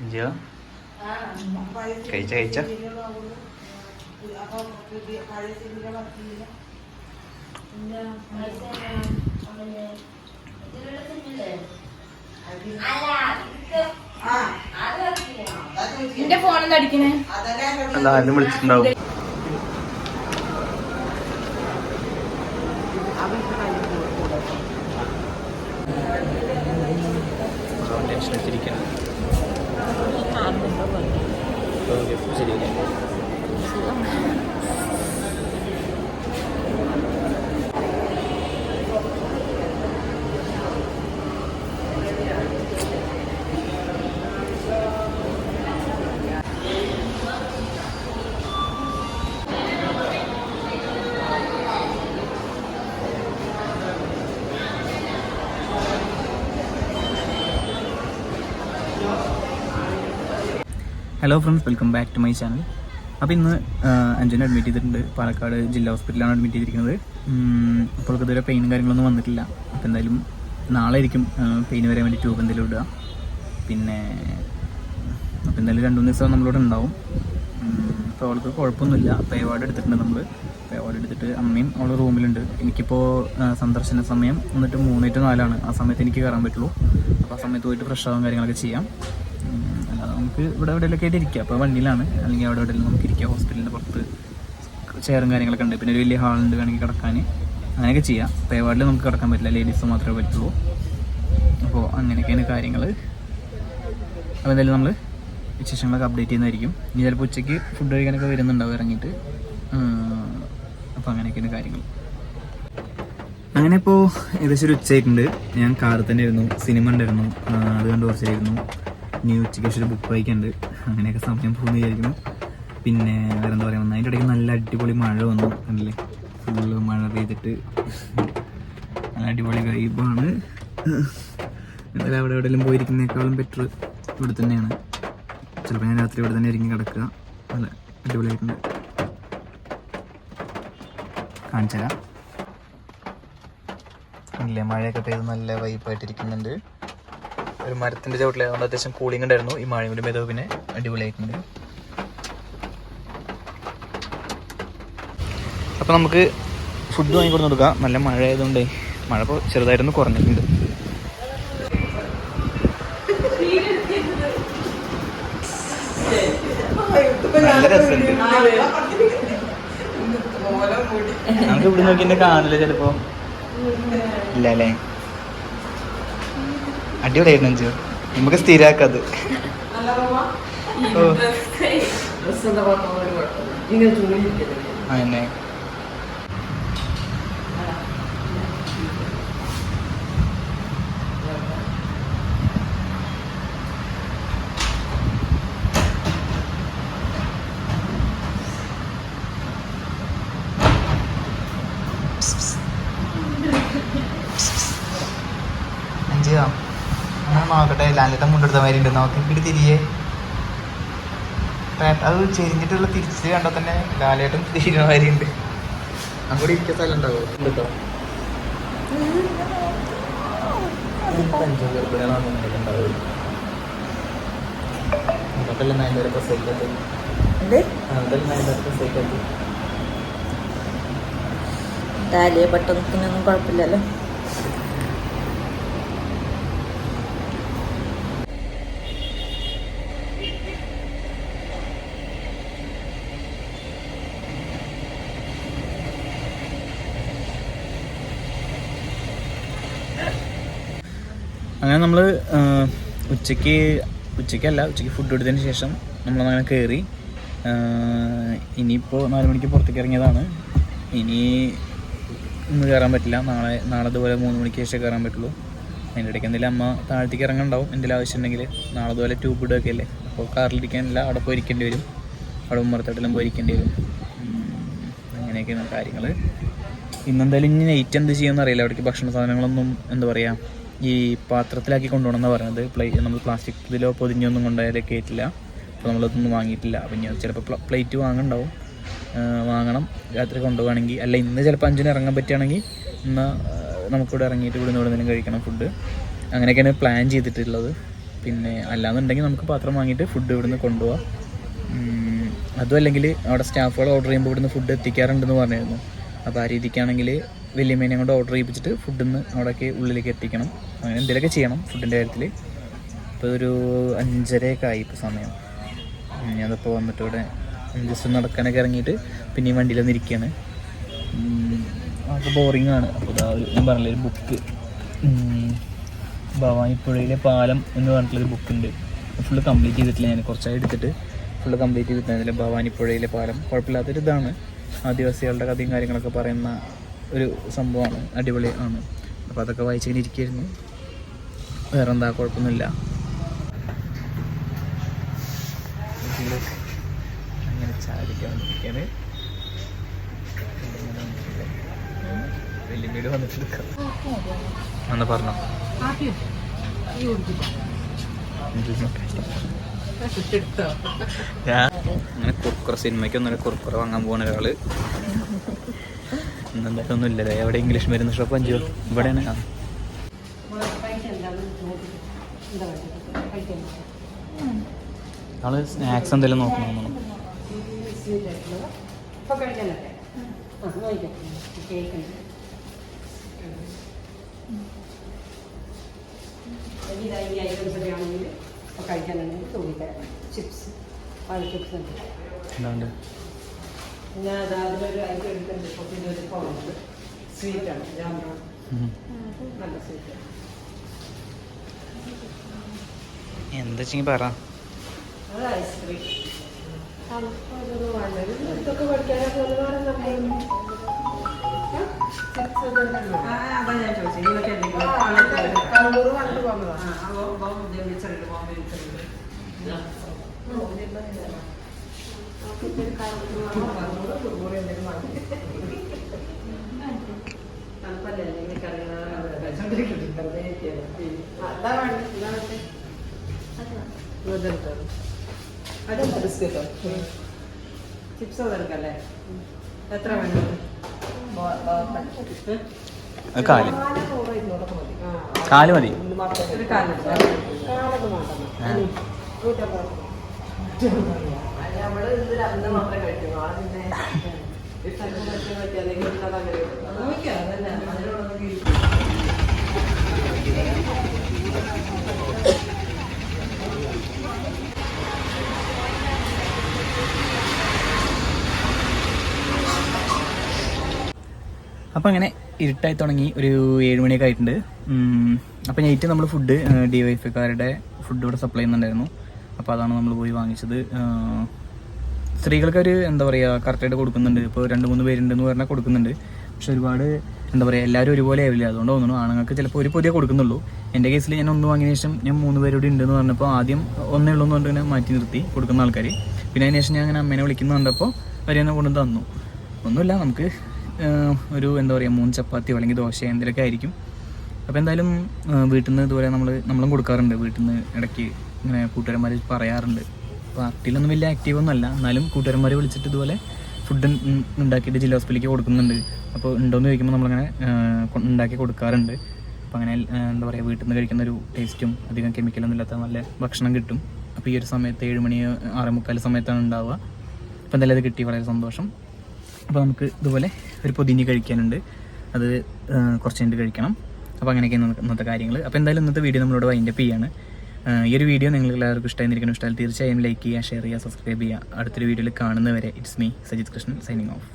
ഇഞ്ചിയോ കഴിച്ച കഴിച്ച. അടിക്കണേ? അല്ല ആരും വിളിച്ചിട്ടുണ്ടാവും. Hello friends welcome back to my channel അപ്പോൾ ഇന്ന് അഞ്ജുനെ അഡ്മിറ്റ് ചെയ്തിട്ടുണ്ട്. പാലക്കാട് ജില്ലാ ഹോസ്പിറ്റലാണ് അഡ്മിറ്റ് ചെയ്തിരിക്കുന്നത്. അപ്പോൾ ഇതുവരെ പെയിനും കാര്യങ്ങളൊന്നും വന്നിട്ടില്ല. അപ്പോൾ എന്തായാലും നാളെ ആയിരിക്കും പെയിൻ വരാൻ വേണ്ടി ട്യൂബ് എന്തെങ്കിലും ഇടുക. പിന്നെ അപ്പോൾ എന്തായാലും രണ്ട് മൂന്ന് ദിവസം നമ്മളോട് ഉണ്ടാവും. അപ്പോൾ അവൾക്ക് കുഴപ്പമൊന്നുമില്ല. പേ വാർഡ് എടുത്തിട്ടുണ്ട് നമ്മൾ പേ വാർഡ് എടുത്തിട്ട് അമ്മയും അവൾ റൂമിലുണ്ട്. എനിക്കിപ്പോൾ സന്ദർശന സമയം എന്നിട്ട് മൂന്ന് നാലാണ്. ആ സമയത്ത് എനിക്ക് കയറാൻ പറ്റുള്ളൂ. അപ്പോൾ ആ സമയത്ത് പോയിട്ട് ഫ്രഷ് ആവും കാര്യങ്ങളൊക്കെ ചെയ്യാം. നമുക്ക് ഇവിടെ എവിടെയെങ്കിലൊക്കെ ആയിട്ട് ഇരിക്കാം. അപ്പോൾ വണ്ടിയിലാണ്. അല്ലെങ്കിൽ അവിടെ എവിടെയെങ്കിലും നമുക്ക് ഇരിക്കാം. ഹോസ്പിറ്റലിന്റെ പുറത്ത് ചെയറും കാര്യങ്ങളൊക്കെ ഉണ്ട്. പിന്നെ ഒരു വലിയ ഹാളുണ്ട് വേണമെങ്കിൽ കിടക്കാൻ. അങ്ങനെയൊക്കെ ചെയ്യാം. പേവാർഡിൽ നമുക്ക് കിടക്കാൻ പറ്റില്ല. ലേഡീസ് മാത്രമേ പറ്റുള്ളൂ. അപ്പോൾ അങ്ങനെയൊക്കെയാണ് കാര്യങ്ങൾ. അപ്പോൾ എന്തായാലും നമ്മൾ വിശേഷങ്ങളൊക്കെ അപ്ഡേറ്റ് ചെയ്യുന്നതായിരിക്കും. ഇനി ചിലപ്പോൾ ഉച്ചയ്ക്ക് ഫുഡ് കഴിക്കാനൊക്കെ വരുന്നുണ്ടാവും ഇറങ്ങിയിട്ട്. അപ്പോൾ അങ്ങനെയൊക്കെയാണ് കാര്യങ്ങൾ. അങ്ങനെ ഇപ്പോൾ ഏകദേശം ഒരു ഉച്ചയായിട്ടുണ്ട്. ഞാൻ കാറിൽ തന്നെ ഇരുന്നു സിനിമ ഉണ്ടായിരുന്നു. അത് കണ്ട് കുറച്ചായിരുന്നു ഇനി ഉച്ചയ്ക്ക് ഒരു ബുക്ക് വായിക്കുന്നുണ്ട് അങ്ങനെയൊക്കെ സമയം പോകുന്നു വിചാരിക്കുന്നു. പിന്നെ വേറെ എന്താ പറയുക അതിന്റെ ഇടയ്ക്ക് നല്ല അടിപൊളി മഴ വന്നു അല്ലേ ഫുള്ള് മഴ പെയ്തിട്ട്. നല്ല അടിപൊളി വൈബാണ് എന്തായാലും അവിടെ എവിടെയെങ്കിലും പോയിരിക്കുന്നേക്കാളും ബെറ്റർ ഇവിടെ തന്നെയാണ്. ചിലപ്പോൾ ഞാൻ രാത്രി ഇവിടെ തന്നെ ഇറങ്ങി കിടക്കുക. നല്ല അടിപൊളിയായിട്ടുണ്ട്. കാണിച്ചു ഇല്ലേ മഴയൊക്കെ പെയ്ത് നല്ല വൈബായിട്ടിരിക്കുന്നുണ്ട് ഒരു മരത്തിന്റെ ചവിട്ടിലായതുകൊണ്ട് അത്യാവശ്യം കൂളിംഗ് ഉണ്ടായിരുന്നു. ഈ മഴയുടെ പെയ്തപ്പോൾ പിന്നെ അടിപൊളിയായിട്ടുണ്ട്. അപ്പോൾ നമുക്ക് ഫുഡ് വാങ്ങിക്കൊണ്ടു കൊടുക്കാം. നല്ല മഴ ആയതുകൊണ്ട് മഴ ഇപ്പോൾ ചെറുതായിരുന്നു കുറഞ്ഞിട്ടുണ്ട്. നല്ല നമുക്ക് ഇവിടെ നോക്കി എന്നെ കാണില്ല ചിലപ്പോ. ഇല്ല അല്ലേ? അടിപൊളിയായിരുന്നു അഞ്ചു. നമുക്ക് സ്ഥിരാക്കത്. അതന്നെ. അഞ്ചു നോക്കട്ടെ ലാലിത്തെ മുണ്ടെടുത്ത മാതിരി ഉണ്ട് നോക്കി. ഇങ്ങോട്ട് തിരിയേ. പേ- അത് ചെരിഞ്ഞിട്ടുള്ള തിരിച്ച് കണ്ടാൽ തന്നെ? ലാലേട്ടും തിരിയുന്ന മാതിരി ഉണ്ട്. അങ്ങോട്ട് ഇരിക്കാൻ സ്ഥലം ഉണ്ടാവും കേട്ടോ നയൻതാര നയൻതാര ഡാലിയ ബട്ടൺസിനൊന്നും കുഴപ്പമില്ലല്ലോ. അങ്ങനെ നമ്മൾ ഉച്ചയ്ക്ക് ഉച്ചയ്ക്കല്ല ഉച്ചയ്ക്ക് ഫുഡ് എടുത്തതിന് ശേഷം നമ്മൾ നമ്മളങ്ങനെ കയറി ഇനിയിപ്പോൾ നാല് മണിക്ക് പുറത്തേക്ക് ഇറങ്ങിയതാണ്. ഇനി ഇന്ന് കയറാൻ പറ്റില്ല. നാളെ നാളെ ഇതുപോലെ മൂന്ന് മണിക്ക് ശേഷം കയറാൻ പറ്റുള്ളൂ. അതിന്റെ ഇടയ്ക്ക് എന്തെങ്കിലും അമ്മ താഴത്തേക്ക് ഇറങ്ങണ്ടാവും എന്തെങ്കിലും ആവശ്യമുണ്ടെങ്കിൽ നാളെ ഇതുപോലെ ട്യൂബ് ഇടുകയൊക്കെ അല്ലേ? അപ്പോൾ കാറിലിരിക്കാനില്ല അവിടെ പോയി ഇരിക്കേണ്ടി വരും. അവിടെ ഉമ്മറത്തോട്ടെല്ലാം പോയി ഇരിക്കേണ്ടി വരും അങ്ങനെയൊക്കെയാണ് കാര്യങ്ങൾ ഇന്നെന്തായാലും ഇനി നൈറ്റ് എന്ത് ചെയ്യുമെന്ന് അറിയില്ല. അവിടേക്ക് ഭക്ഷണ സാധനങ്ങളൊന്നും എന്താ പറയുക ഈ പാത്രത്തിലാക്കി കൊണ്ടുപോകണം എന്ന് പറയുന്നത്. പ്ലേ നമ്മൾ പ്ലാസ്റ്റിക് ഇതിലോ പൊതിഞ്ഞൊന്നും കൊണ്ടുപോയാലേ കയറ്റില്ല അപ്പോൾ നമ്മളതൊന്നും വാങ്ങിയിട്ടില്ല. അപ്പം ഞാൻ ചിലപ്പോൾ പ്ലേറ്റ് വാങ്ങണ്ടാവും. വാങ്ങണം. രാത്രി കൊണ്ടുപോകുകയാണെങ്കിൽ അല്ല ഇന്ന് ചിലപ്പോൾ അഞ്ചിന് ഇറങ്ങാൻ പറ്റുകയാണെങ്കിൽ ഇന്ന് നമുക്കിവിടെ ഇറങ്ങിയിട്ട് ഇവിടെ നിന്ന് ഇവിടെ കഴിക്കണം ഫുഡ് അങ്ങനെയൊക്കെയാണ് പ്ലാൻ ചെയ്തിട്ടുള്ളത്. പിന്നെ അല്ലാന്നുണ്ടെങ്കിൽ നമുക്ക് പാത്രം വാങ്ങിയിട്ട് ഫുഡ് ഇവിടുന്ന് കൊണ്ടുപോകാം അതും അല്ലെങ്കിൽ അവിടെ സ്റ്റാഫുകൾ ഓർഡർ ചെയ്യുമ്പോൾ ഇവിടുന്ന് ഫുഡ് എത്തിക്കാറുണ്ടെന്ന് പറഞ്ഞിരുന്നു. അപ്പോൾ ആ രീതിക്കാണെങ്കിൽ വലിയമ്മേനെ കൊണ്ട് ഓർഡർ ചെയ്യിപ്പിച്ചിട്ട് ഫുഡ് നിന്ന് അവിടേക്ക് ഉള്ളിലേക്ക് എത്തിക്കണം. അങ്ങനെ എന്തെങ്കിലുമൊക്കെ ചെയ്യണം ഫുഡിന്റെ കാര്യത്തിൽ ഇപ്പോൾ ഒരു അഞ്ചരയൊക്കെ ആയി ഇപ്പോൾ സമയം. ഉം, ഞാനതിപ്പോൾ വന്നിട്ട് ഇവിടെ ജസ്റ്റ് നടക്കാനൊക്കെ ഇറങ്ങിയിട്ട് പിന്നെയും വണ്ടിയിൽ വന്നിരിക്കുകയാണ് അത് ബോറിംഗ് ആണ്. അപ്പോൾ ഇതാ ഒരു- ഞാൻ പറഞ്ഞില്ല ഒരു ബുക്ക് ഭവാനിപ്പുഴയിലെ പാലം എന്ന് പറഞ്ഞിട്ടുള്ളൊരു ബുക്ക് ഉണ്ട്. ഫുള്ള് കംപ്ലീറ്റ് ചെയ്തിട്ടില്ല ഞാൻ. കുറച്ചായി എടുത്തിട്ട് ഫുള്ള് കംപ്ലീറ്റ് ചെയ്തിട്ടില്ല. ഭവാനിപ്പുഴയിലെ പാലം. കുഴപ്പമില്ലാത്തൊരു ഇതാണ് ആദിവാസികളുടെ കഥയും കാര്യങ്ങളൊക്കെ പറയുന്ന ഒരു സംഭവമാണ്. അടിപൊളി ആണ്. അപ്പോൾ അതൊക്കെ വായിച്ചിങ്ങനെ ഇരിക്കുകയായിരുന്നു വേറെ എന്താ കുഴപ്പമൊന്നുമില്ല. അങ്ങനെ ചാടിക്കാൻ വന്നിരിക്കുകയാണ് വലിയ വീട് വന്നിട്ട് ഒന്ന് പറഞ്ഞോ. ഞാൻ അങ്ങനെ കുർക്കുറ സിനിമയ്ക്ക് ഒന്നുമില്ല. കുർക്കുറ വാങ്ങാൻ പോകുന്ന ഒരാൾ. ഇന്നെന്തായാലും ഒന്നുമില്ല എവിടെ ഇംഗ്ലീഷ് മരുന്ന് ഷോപ്പ് അഞ്ചു ഇവിടെയാണ്. നമ്മൾ സ്നാക്സ് എന്തെങ്കിലും നോക്കണം കഴിക്കാനാണെങ്കിൽ തൂങ്ങിത്തരാം ചിപ്സ് ചിപ്സ് ഉണ്ട് എന്താണ്ട് പിന്നെ അത് അതിലൊരു ഐറ്റം എടുക്കുന്നുണ്ട് ഇപ്പോൾ പിന്നെ ഒരു ഫോണുണ്ട് സ്വീറ്റാണ് ജാമ്പാണ് ഉം. നല്ല എന്താ വെച്ചെങ്കിൽ പറ. അത് ഐസ്ക്രീം ഇതൊക്കെ പഠിക്കാനൊക്കെ ഒരുപാട് നമ്മൾ അതാ ഞാൻ ചോദിച്ചത് ഇതൊക്കെ കണ്ണൂർ കണ്ടു പോകുന്നതാണ് ആ ബോംബെ വിളിച്ചിട്ടുണ്ട് ബോംബെ വിളിച്ചിട്ടുണ്ട് അതെന്താ ബിസ്ക്കറ്റോ ചിപ്സ് അതെടുക്കല്ലേ എത്ര വേണം അത് കാൽ കാൽ മതി കാലം നമ്മൾ അപ്പം അങ്ങനെ ഇരുട്ടായി തുടങ്ങി ഒരു ഏഴുമണിയൊക്കെ ആയിട്ടുണ്ട്. അപ്പം നൈറ്റ് നമ്മൾ ഫുഡ് ഡി വൈഫക്കാരുടെ ഫുഡ് ഇവിടെ സപ്ലൈ ചെയ്യുന്നുണ്ടായിരുന്നു. അപ്പോൾ അതാണ് നമ്മൾ പോയി വാങ്ങിച്ചത്. സ്ത്രീകൾക്ക് ഒരു എന്താ പറയുക കറക്റ്റായിട്ട് കൊടുക്കുന്നുണ്ട്. ഇപ്പോൾ രണ്ട് മൂന്ന് പേരുണ്ടെന്ന് പറഞ്ഞാൽ കൊടുക്കുന്നുണ്ട്. പക്ഷെ ഒരുപാട് എന്താ പറയുക എല്ലാവരും ഒരുപോലെ ആവില്ല അതുകൊണ്ട് തോന്നുന്നു ആണുങ്ങൾക്ക് ചിലപ്പോൾ ഒരു പൊതിയെ കൊടുക്കുന്നുള്ളൂ. എന്റെ കേസിൽ ഞാൻ ഒന്ന് വാങ്ങിയ ശേഷം ഞാൻ മൂന്ന് പേരോട് ഉണ്ടെന്ന് പറഞ്ഞപ്പോൾ ആദ്യം ഒന്നേ ഉള്ളൂ എന്ന് ഇങ്ങനെ മാറ്റി നിർത്തി കൊടുക്കുന്ന ആൾക്കാർ പിന്നെ അതിന് ശേഷം ഞാൻ അങ്ങനെ അമ്മേനെ വിളിക്കുന്നു കണ്ടപ്പോൾ അവർ എന്നെ കൊണ്ട് തന്നു. ഒന്നുമില്ല നമുക്ക് ഒരു എന്താ പറയുക മൂന്ന് ചപ്പാത്തി അല്ലെങ്കിൽ ദോശ എന്തെങ്കിലുമൊക്കെ ആയിരിക്കും. അപ്പോൾ എന്തായാലും വീട്ടിൽ നിന്ന് ഇതുപോലെ നമ്മൾ നമ്മളും കൊടുക്കാറുണ്ട്. വീട്ടിൽ നിന്ന് ഇടയ്ക്ക് ഇങ്ങനെ കൂട്ടുകാരന്മാർ പറയാറുണ്ട്. പാർട്ടിയിലൊന്നും വലിയ ആക്റ്റീവ് ഒന്നും അല്ല എന്നാലും കൂട്ടുകാരന്മാരെ വിളിച്ചിട്ട് ഇതുപോലെ ഫുഡ് ഉണ്ടാക്കിയിട്ട് ജില്ലാ ഹോസ്പിറ്റലിലേക്ക് കൊടുക്കുന്നുണ്ട്. അപ്പോൾ ഉണ്ടോയെന്ന് ചോദിക്കുമ്പോൾ നമ്മളങ്ങനെ ഉണ്ടാക്കി കൊടുക്കാറുണ്ട്. അപ്പോൾ അങ്ങനെ എന്താ പറയുക വീട്ടിൽ നിന്ന് കഴിക്കുന്ന ഒരു ടേസ്റ്റും അധികം കെമിക്കലൊന്നും ഇല്ലാത്ത നല്ല ഭക്ഷണം കിട്ടും. അപ്പോൾ ഈ ഒരു സമയത്ത് ഏഴ് മണി ആറേ മുക്കാൽ സമയത്താണ് ഉണ്ടാവുക. അപ്പോൾ എന്തായാലും അത് കിട്ടി വളരെ സന്തോഷം. അപ്പോൾ നമുക്ക് ഇതുപോലെ ഒരു പൊതിഞ്ഞ് കഴിക്കാനുണ്ട്. അത് കുറച്ച് കഴിഞ്ഞിട്ട് കഴിക്കണം. അപ്പോൾ അങ്ങനെയൊക്കെയാണ് ഇന്നത്തെ- കാര്യങ്ങൾ അപ്പോൾ എന്തായാലും ഇന്നത്തെ വീഡിയോ നമ്മളോട് വൈൻഡപ്പ് ചെയ്യാണ്. ഈ ഒരു വീഡിയോ നിങ്ങൾ എല്ലാവർക്കും ഇഷ്ടമായിരിക്കണം ഇഷ്ടമായി തീർച്ചയായും ലൈക്ക് ചെയ്യുക ഷെയർ ചെയ്യുക സബ്സ്ക്രൈബ് ചെയ്യുക. അടുത്തൊരു വീഡിയോയിൽ കാണുന്നവരെ it's me Sajith Krishnan signing off